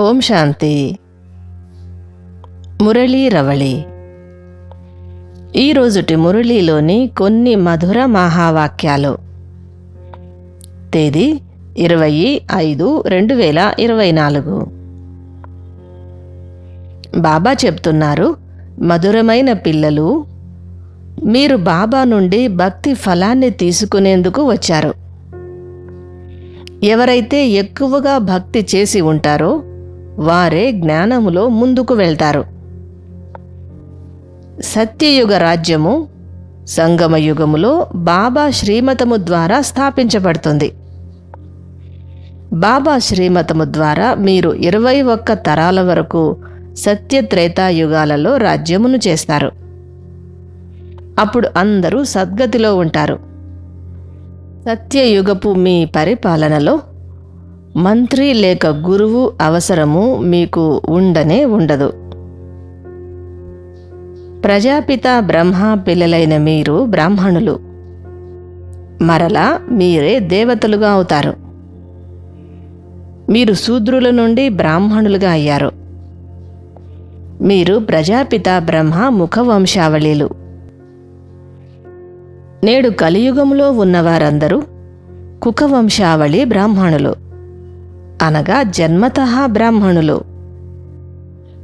ఓం శాంతి. మురళీ రవళి. ఈరోజుటి మురళీలోని కొన్ని మధుర మహావాక్యాలు. తేదీ ఇరవై ఐదు రెండు వేల ఇరవై నాలుగు. బాబా చెప్తున్నారు మధురమైన పిల్లలు మీరు బాబా నుండి భక్తి ఫలాన్ని తీసుకునేందుకు వచ్చారు. ఎవరైతే ఎక్కువగా భక్తి చేసి ఉంటారో వారే జ్ఞానములో ముందుకు వెళ్తారు. సత్యయుగ రాజ్యము సంగమ యుగములో బాబా శ్రీమతము ద్వారా స్థాపించబడుతుంది. బాబా శ్రీమతము ద్వారా మీరు ఇరవై ఒక్క తరాల వరకు సత్యత్రేతాయుగాలలో రాజ్యమును చేస్తారు. అప్పుడు అందరూ సద్గతిలో ఉంటారు. సత్యయుగపు మీ పరిపాలనలో మంత్రి లేక గురువు అవసరము మీకు ఉండనే ఉండదు. ప్రజాపిత బ్రహ్మ పిల్లలైన మీరు బ్రాహ్మణులు. మరలా మీరే దేవతలుగా అవుతారు. మీరు శూద్రుల నుండి బ్రాహ్మణులుగా అయ్యారు. మీరు ప్రజాపిత బ్రహ్మ ముఖవంశావళీలు. నేడు కలియుగంలో ఉన్నవారందరూ కుకవంశావళి బ్రాహ్మణులు. అనగా జన్మతః బ్రాహ్మణులు.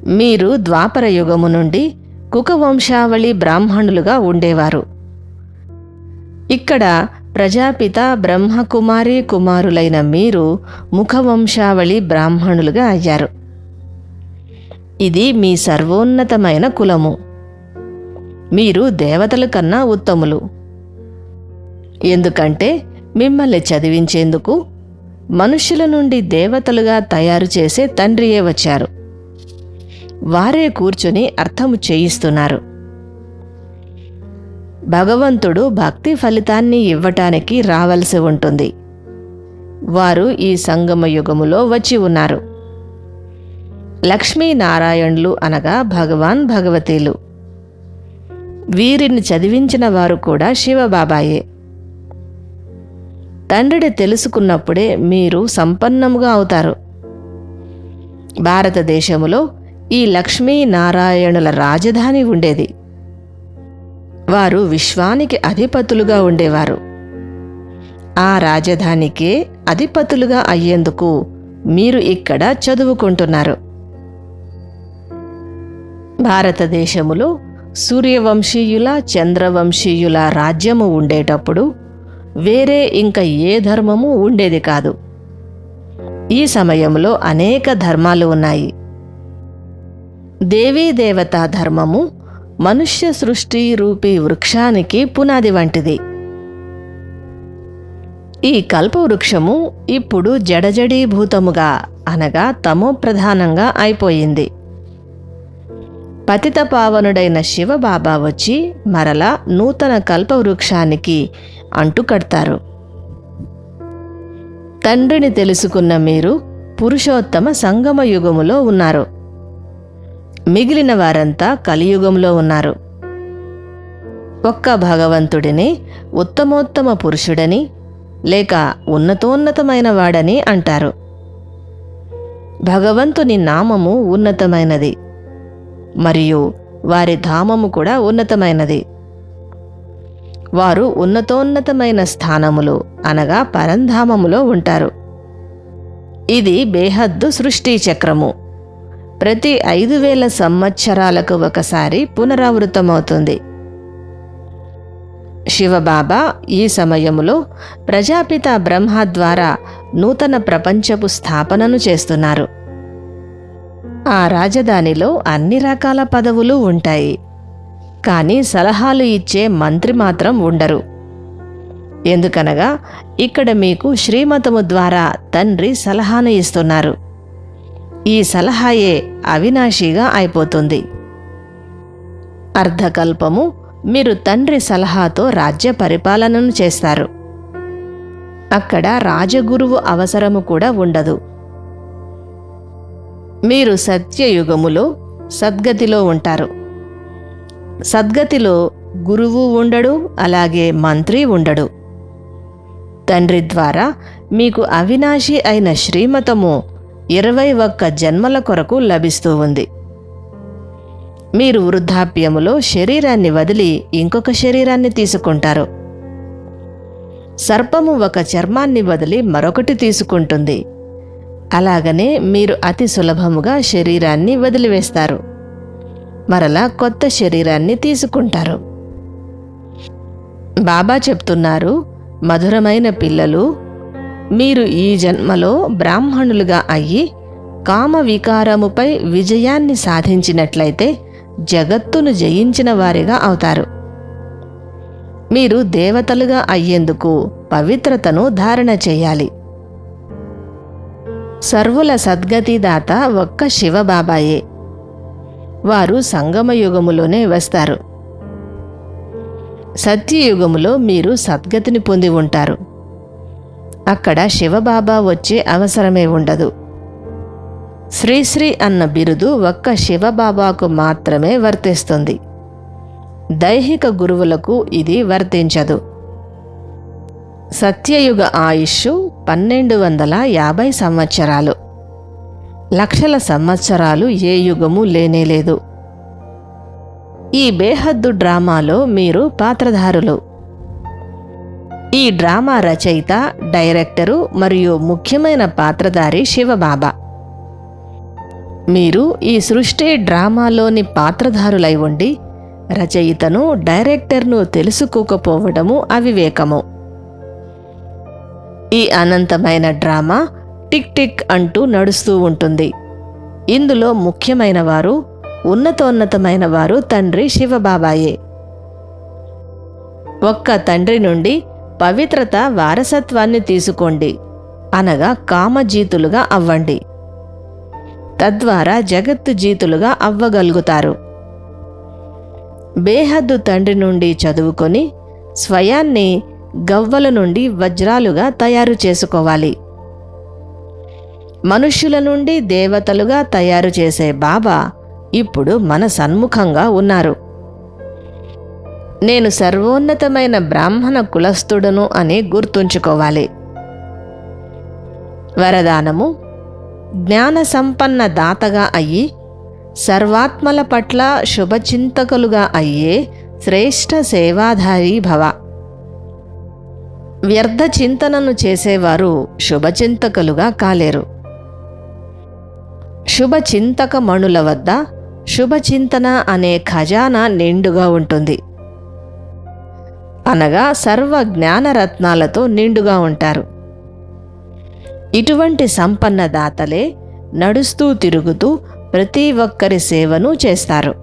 మీరు ద్వాపర యుగము నుండి కుకవంశావళి బ్రాహ్మణులుగా ఉండేవారు. ఇక్కడ ప్రజాపిత బ్రహ్మకుమారి కుమారులైన మీరు ముఖవంశావళి బ్రాహ్మణులుగా అయ్యారు. ఇది మీ సర్వోన్నతమైన కులము. మీరు దేవతల కన్నా ఉత్తములు. ఎందుకంటే మిమ్మల్ని చదివించేందుకు మనుష్యుల నుండి దేవతలుగా తయారు చేసే తండ్రియే వచ్చారు. వారే కూర్చొని అర్థము చేయిస్తున్నారు. భగవంతుడు భక్తి ఫలితాన్ని ఇవ్వటానికి రావలసి ఉంటుంది. వారు ఈ సంగమ యుగములో వచ్చి ఉన్నారు. లక్ష్మీనారాయణులు అనగా భగవాన్ భగవతీలు. వీరిని చదివించిన వారు కూడా శివబాబాయే. తండ్రిని తెలుసుకున్నప్పుడే మీరు సంపన్నముగా అవుతారు. భారతదేశంలో ఈ లక్ష్మీనారాయణుల రాజధాని ఉండేది. వారు విశ్వానికి అధిపతులుగా ఉండేవారు. ఆ రాజధానికే అధిపతులుగా అయ్యేందుకు మీరు ఇక్కడ చదువుకుంటున్నారు. భారతదేశములో సూర్యవంశీయుల చంద్రవంశీయుల రాజ్యము ఉండేటప్పుడు వేరే ఇంకా ఏ ధర్మము ఉండేది కాదు. ఈ సమయంలో అనేక ధర్మాలు ఉన్నాయి. దేవీ దేవతా ధర్మము మనుష్య సృష్టి రూపీ వృక్షానికి పునాది వంటిది. ఈ కల్పవృక్షము ఇప్పుడు జడజడీభూతముగా అనగా తమో ప్రధానంగా అయిపోయింది. పతిత పావనుడైన శివబాబా వచ్చి మరలా నూతన కల్పవృక్షానికి అంటుకడతారు తండ్రిని తెలుసుకున్న మీరు పురుషోత్తమ సంగమ యుగములో ఉన్నారు. మిగిలిన వారంతా కలియుగంలో ఉన్నారు. ఒక్క భగవంతుడిని ఉత్తమోత్తమ పురుషుడని లేక ఉన్నతోన్నతమైన వాడని అంటారు. భగవంతుని నామము ఉన్నతమైనది. మరియు వారి ధామము కూడా ఉన్నతమైనది. వారు ఉన్నతోన్నతమైన స్థానములు అనగా పరంధామములో ఉంటారు. ఇది బేహద్దు సృష్టి చక్రము. ప్రతి ఐదు వేల సంవత్సరాలకు ఒకసారి పునరావృతమవుతుంది. శివబాబా ఈ సమయంలో ప్రజాపిత బ్రహ్మ ద్వారా నూతన ప్రపంచపు స్థాపనను చేస్తున్నారు. ఆ రాజధానిలో అన్ని రకాల పదవులు ఉంటాయి. కానీ సలహాలు ఇచ్చే మంత్రి మాత్రం ఉండరు. ఎందుకనగా ఇక్కడ మీకు శ్రీమతము ద్వారా తండ్రి సలహాను ఇస్తున్నారు. ఈ సలహాయే అవినాశిగా అయిపోతుంది. అర్ధకల్పము మీరు తండ్రి సలహాతో రాజ్య పరిపాలనను చేస్తారు. అక్కడ రాజగురువు అవసరము కూడా ఉండదు. మీరు సత్యయుగములో సద్గతిలో ఉంటారు. సద్గతిలో గురువు ఉండడు అలాగే మంత్రి ఉండడు. తండ్రి ద్వారా మీకు అవినాశి అయిన శ్రీమతము ఇరవై ఒక్క జన్మల కొరకు లభిస్తూ ఉంది. మీరు వృద్ధాప్యములో శరీరాన్ని వదిలి ఇంకొక శరీరాన్ని తీసుకుంటారు. సర్పము ఒక చర్మాన్ని వదిలి మరొకటి తీసుకుంటుంది. అలాగనే మీరు అతి సులభముగా శరీరాన్ని వదిలివేస్తారు. మరలా కొత్త శరీరాన్ని తీసుకుంటారు. బాబా చెప్తున్నారు మధురమైన పిల్లలు మీరు ఈ జన్మలో బ్రాహ్మణులుగా అయ్యి కామ వికారముపై విజయాన్ని సాధించినట్లయితే జగత్తును జయించిన వారిగా అవుతారు. మీరు దేవతలుగా అయ్యేందుకు పవిత్రతను ధారణ చేయాలి. సర్వుల సద్గతిదాత ఒక్క శివబాబాయే. వారు సంగమయుగములోనే వస్తారు. సత్యయుగములో మీరు సద్గతిని పొంది ఉంటారు. అక్కడ శివబాబా వచ్చే అవసరమే ఉండదు. శ్రీశ్రీ అన్న బిరుదు ఒక్క శివబాబాకు మాత్రమే వర్తిస్తుంది. దైహిక గురువులకు ఇది వర్తించదు. సత్యయుగ ఆయుష్ పన్నెండు వందల యాభై సంవత్సరాలు. లక్షల సంవత్సరాలు ఏ యుగము లేనేలేదు ఈ బేహద్దు డ్రామాలో మీరు పాత్రధారులు. ఈ డ్రామా రచయిత డైరెక్టరు మరియు ముఖ్యమైన పాత్రధారి శివబాబా. మీరు ఈ సృష్టి డ్రామాలోని పాత్రధారులై ఉండి రచయితను డైరెక్టర్ను తెలుసుకోకపోవడము అవివేకము. ఈ అనంతమైన డ్రామా టిక్ టిక్ అంటూ నడుస్తూ ఉంటుంది. ఇందులో ముఖ్యమైన వారు ఉన్నతోన్నతమైన వారు తండ్రి శివబాబాయే. ఒక్క తండ్రి నుండి పవిత్రత వారసత్వాన్ని తీసుకోండి. అనగా కామజీతులుగా అవ్వండి. తద్వారా జగత్తు జీతులుగా అవ్వగలుగుతారు. బేహద్దు తండ్రి నుండి చదువుకొని స్వయాన్ని గవ్వల నుండి వజ్రాలుగా తయారు చేసుకోవాలి. మనుష్యుల నుండి దేవతలుగా తయారు చేసే బాబా ఇప్పుడు మన సన్ముఖంగా ఉన్నారు. నేను సర్వోన్నతమైన బ్రాహ్మణ కులస్థుడును అని గుర్తుంచుకోవాలి. వరదానము జ్ఞాన సంపన్న దాతగా అయ్యి సర్వాత్మల పట్ల శుభచింతకులుగా అయ్యే శ్రేష్ఠ సేవాధారి భవ. వ్యర్థ చింతనను చేసేవారు శుభచింతకులుగా కాలేరు. శుభచింతక మణుల వద్ద శుభచింతన అనే ఖజానా నిండుగా ఉంటుంది. అనగా సర్వ జ్ఞానరత్నాలతో నిండుగా ఉంటారు. ఇటువంటి సంపన్న దాతలే నడుస్తూ తిరుగుతూ ప్రతి ఒక్కరి సేవను చేస్తారు.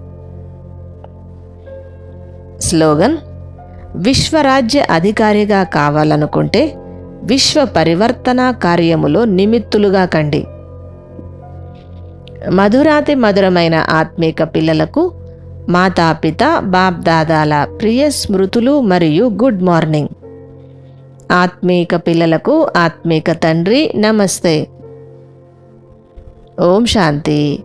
స్లోగన్ విశ్వరాజ్య అధికారిగా కావాలనుకుంటే విశ్వ పరివర్తన కార్యములో నిమిత్తులుగా కండి. మధురాతి మధురమైన ఆత్మీక పిల్లలకు మాతాపిత బాప్దాదాల ప్రియ స్మృతులు మరియు గుడ్ మార్నింగ్. ఆత్మీక పిల్లలకు ఆత్మీక తండ్రి నమస్తే. ఓం శాంతి.